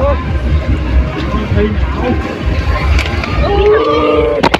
บอกคนนี้ยหนาว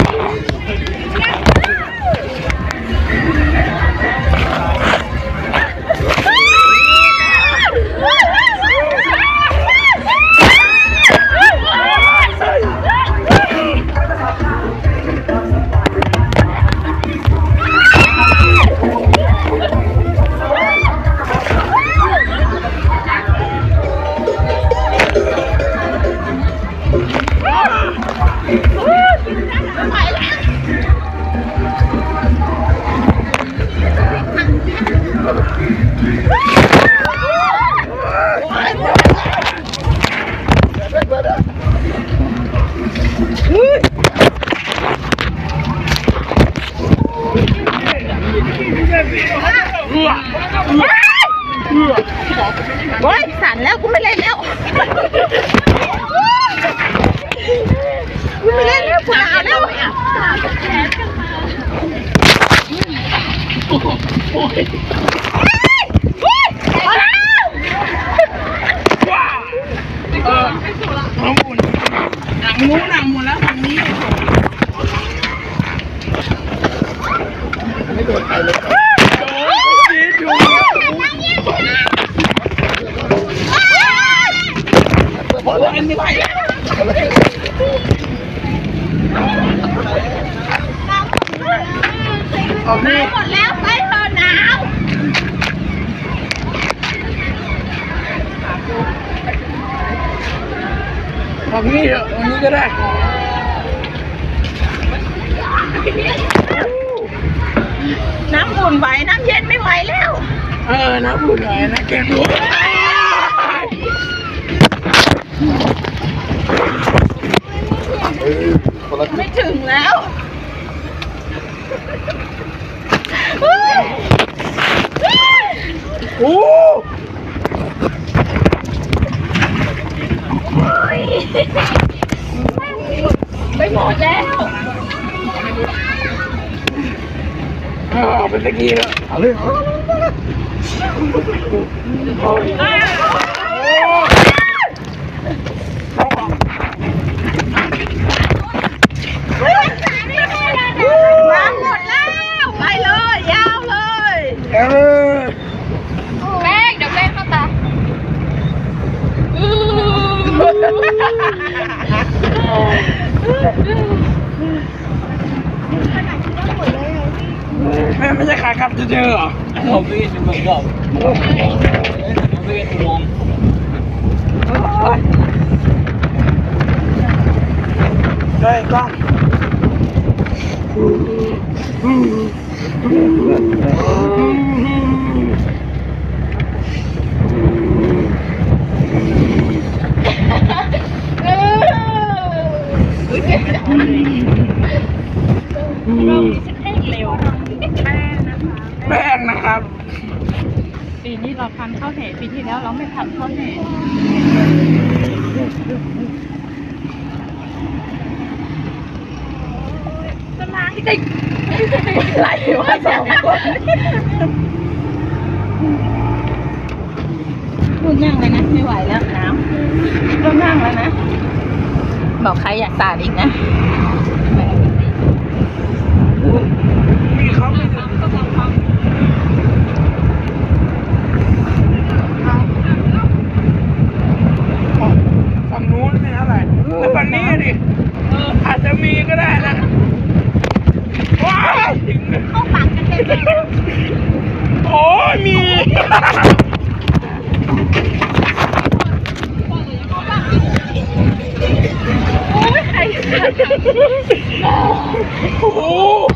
งนู้นหนังหมดแล้วทางนี้ไม่โดนใครเลยโอ้ยไม่ไหวแล้วออกนี่ หมดแล้วไปเถอะหนาว ออก นี่เถอะตรงนี้ก็ได้น้ำอุ่นไหวน้ำเย็นไม่ไหวแล้ว เออนะพูดหน่อยนะแกรู้ไม่ถึงแล้วโอ้ เออเป็ ไปเลยยาวเลยเออแป้งเดี๋ยวแป้งเข้าตาแม่ไม่ใช่ขากลับจะเจอเหรอเราไม่ได้เหมือนกับเราไม่ได้มองเฮ้ยกล้องเร็วแป้งนะคะ แป้งนะครับ ปีนี้เราพันข้าว แห่ปีที่แล้วเราไม่พันข้าวแห่สมาธิเด็กไหลว่าสองคนพูดนั่งเลยนะไม่ไหวแล้วน้ำก็นั่งแล้วนะ บอกใครอยากสาดอีกนะ มีเขาไม่ถึงฝั่งนู้นไม่เท่าไหร่แต่ฝั่งนี้ดิเอออาจจะมีก็ได้นะว้าวจริง เข้าปากกันเต็มเลย โอ้ยมี โอ้ยใคร โอ้โห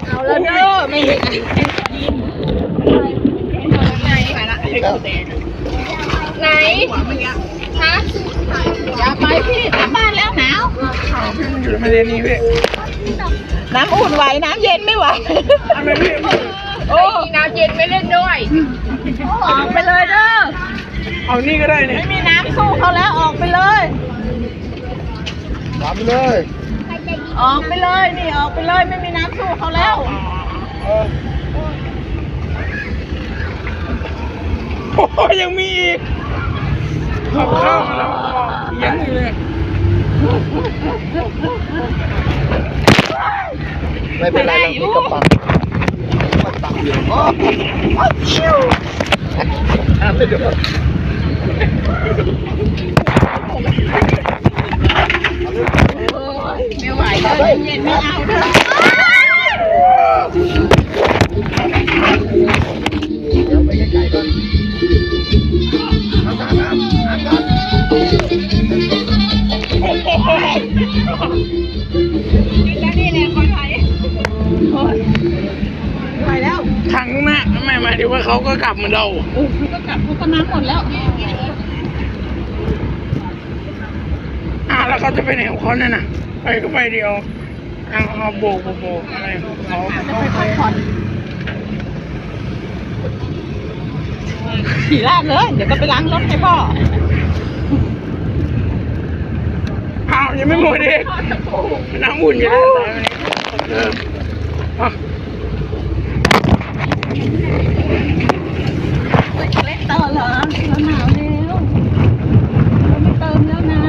เอาแล้วเด้อ ไหนไหนไหนไหนฮะอย่าไปพี่กลับบ้านแล้วหนาวข่าวพี่อยู่ในประเด็นนี้พี่น้ำอุ่นไหวน้ำเย็นไม่ไหวทำไมพี่โอ้น้ำเย็นไม่เล่นด้วยออกไปเลยเด้อเอานี่ก็ได้เนี่ยไม่มีน้ำสู้เขาแล้วออกไปเลยทำเลยออกไปเลยนี่ออกไปเลยไม่มีน้ำสู้เขาแล้ว โอ้ยยังมีอีกขับเข้ามาแล้วถียงอยู่เลยไม่เป็นไรเรามีกระปังมันปังอยู่อ๋ออ๋อชิวอะไปดู ไทยโอ้ยไม่ไหวแล้วครั้งหน้าไม่หมายถึงว่าเขาก็กลับเหมือนเราโอ้เขาก็กลับเขาก็น้ำหมดแล้วอ่าแล้วเขาจะไปไหนของเขาเนี่ยน่ะไปก็ไปเดียวเอาเอาโบกโบกโบกอะไรของเขาจะไปพักผ่อนขี่ลาดเลย เดี๋ยวก็ไปล้างรถให้พ่อ อ้าว ยังไม่หมดอีกน้ำอุ่นอยู่เยอออะเล่นต่อเหรอเราหนาวแล้วเราไม่เติมแล้วนะ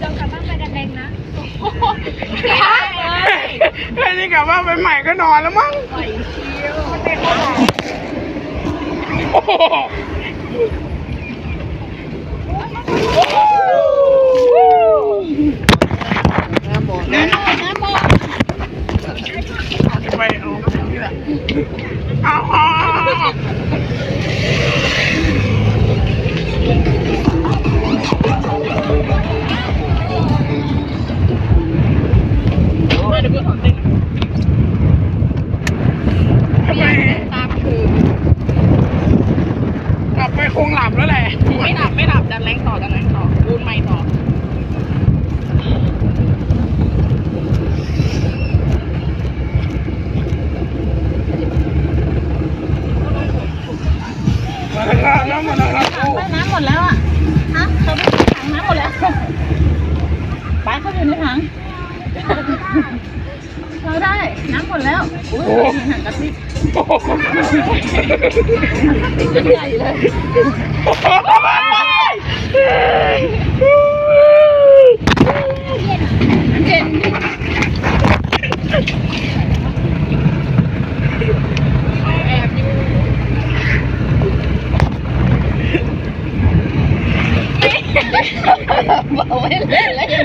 เรากลับบ้านไปกันเองนะโอ้โหยากเลยไอ้นี่กลับว่านไปใหม่ก็นอนแล้วมั้งปล่อยชิวมันเป็นอะไรโอ้โหน้ำหมดน้ำหมดน้ำหมดไปเอาเอาไม่เดี๋ยวกูถอนเต้นทำไมตามคือกลับไปคงหลับแล้วแหละ ไม่หลับไม่หลับดันแรงต่อดันแรงต่อรูนไม่ต่อ มาแล้วครับ น้ำมาแล้วครับน้ำหมดแล้วอะฮะเขาไปถังน้ำหมดแล้วไปเขาอยู่ในถังเราได้น้ำหมดแล้วอุ้ยถังกระติกโอ้โหเป็นใหญ่เลยเย็นแอบอยู่ บอกไม่เล่นแล้วยั